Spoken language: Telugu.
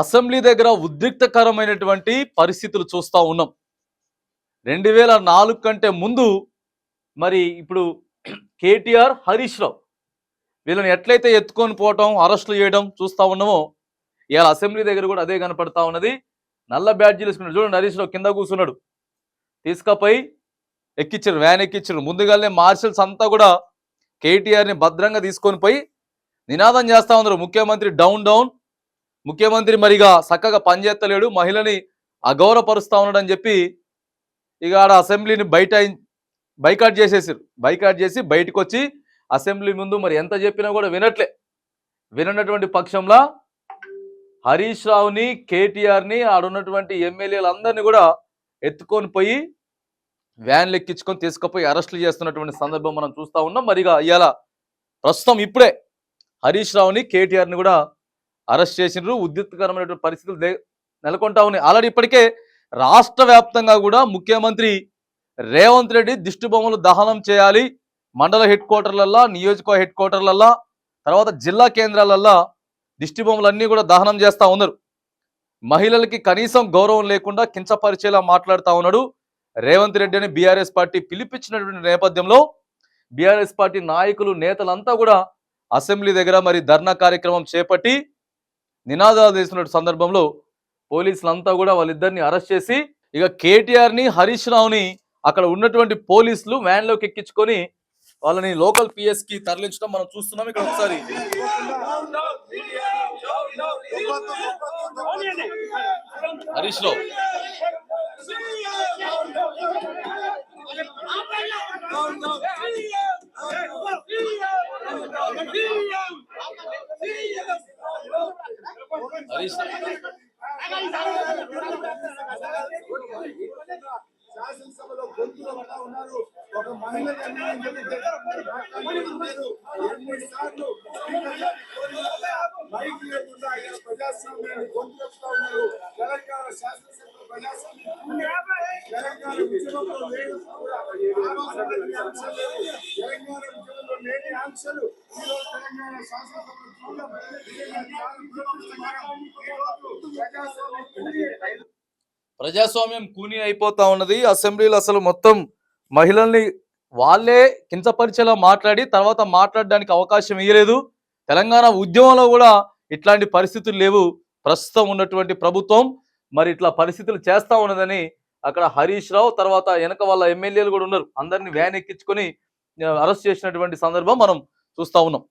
అసెంబ్లీ దగ్గర ఉద్రిక్తకరమైనటువంటి పరిస్థితులు చూస్తూ ఉన్నాం. రెండు వేల నాలుగు కంటే ముందు మరి ఇప్పుడు కేటీఆర్ హరీష్ రావు వీళ్ళని ఎట్లయితే ఎత్తుకొని పోవటం అరెస్టులు చేయడం చూస్తూ ఉన్నామో ఇవాళ అసెంబ్లీ దగ్గర కూడా అదే కనపడతా ఉన్నది. నల్ల బ్యాడ్జీలు వేసుకున్నాడు. చూడండి హరీష్ రావు కింద కూర్చున్నాడు. తీసుకపోయి ఎక్కిచ్చారు వ్యాన్ ఎక్కిచ్చారు. ముందుగానే మార్షల్స్ అంతా కూడా కేటీఆర్ని భద్రంగా తీసుకొని పోయి నినాదం చేస్తా ఉన్నారు. ముఖ్యమంత్రి డౌన్ డౌన్. ముఖ్యమంత్రి మరిగా చక్కగా పనిచేస్తలేడు మహిళని అగౌరవపరుస్తా ఉన్నాడని చెప్పి ఇక ఆడ అసెంబ్లీని బయట బైకాట్ చేసేసారు బైకాట్ చేసి బయటకు వచ్చి అసెంబ్లీ ముందు మరి ఎంత చెప్పినా కూడా వినట్లే. విననటువంటి పక్షంలో హరీష్ రావుని కేటీఆర్ని ఆడున్నటువంటి ఎమ్మెల్యేలందరినీ కూడా ఎత్తుకొని పోయి వ్యాన్లు ఎక్కించుకొని తీసుకుపోయి అరెస్టులు చేస్తున్నటువంటి సందర్భం మనం చూస్తూ ఉన్నాం. మరిగా ఇవాళ ప్రస్తుతం ఇప్పుడే హరీష్ రావుని కేటీఆర్ని కూడా అరెస్ట్ చేసినారు ఉద్రిక్తకరమైనటువంటి పరిస్థితులు దే- నెలకొంటా ఉన్నాయి. ఆల్రెడీ ఇప్పటికే రాష్ట్ర వ్యాప్తంగా కూడా ముఖ్యమంత్రి రేవంత్ రెడ్డి దిష్టి బొమ్మలు దహనం చేయాలి. మండల హెడ్ క్వార్టర్లల్లా నియోజక హెడ్ క్వార్టర్లల్లా తర్వాత జిల్లా కేంద్రాలల్లా దిష్టి బొమ్మలన్నీ కూడా దహనం చేస్తా ఉన్నారు. మహిళలకి కనీసం గౌరవం లేకుండా కించపరిచేలా మాట్లాడుతూ ఉన్నాడు రేవంత్ రెడ్డి అని బీఆర్ఎస్ పార్టీ పిలిపించినటువంటి నేపథ్యంలో బీఆర్ఎస్ పార్టీ నాయకులు నేతలంతా కూడా అసెంబ్లీ దగ్గర మరి ధర్నా కార్యక్రమం చేపట్టి నినాదాలు చేస్తున్న సందర్భంలో పోలీసులంతా కూడా వాళ్ళిద్దరిని అరెస్ట్ చేసి ఇక కేటీఆర్ని హరీష్ రావుని అక్కడ ఉన్నటువంటి పోలీసులు వ్యాన్లోకి ఎక్కించుకొని వాళ్ళని లోకల్ పిఎస్కి తరలించడం మనం చూస్తున్నాం. ఇక్కడ ఒకసారి హరీష్ రావు. శాసనసభలో గొంతులో ఉన్నారు? ఒక మహిళ అన్యాయం జరిగితే మైక్ లేకుండా ఆయన ప్రజాస్వామ్యాన్ని ఉన్నారు? తెలంగాణ శాసనసభలో ప్రజాస్వామ్యం తెలంగాణ ఉద్యమంలో లేని తెలంగాణ సమస్యలు ఈరోజు తెలంగాణ ప్రజాస్వామ్యం కూని అయిపోతా ఉన్నది. అసెంబ్లీలో అసలు మొత్తం మహిళల్ని వాళ్ళే కించపరిచేలా మాట్లాడి తర్వాత మాట్లాడడానికి అవకాశం ఇవ్వలేదు తెలంగాణ ఉద్యమంలో కూడా ఇట్లాంటి పరిస్థితులు లేవు. ప్రస్తుతం ఉన్నటువంటి ప్రభుత్వం మరి ఇట్లా పరిస్థితులు చేస్తా ఉన్నదని అక్కడ హరీష్ రావు తర్వాత వెనక వాళ్ళ ఎమ్మెల్యేలు కూడా ఉన్నారు. అందరిని వ్యాన్ ఎక్కించుకొని అరెస్ట్ చేసినటువంటి సందర్భం మనం చూస్తా ఉన్నాం.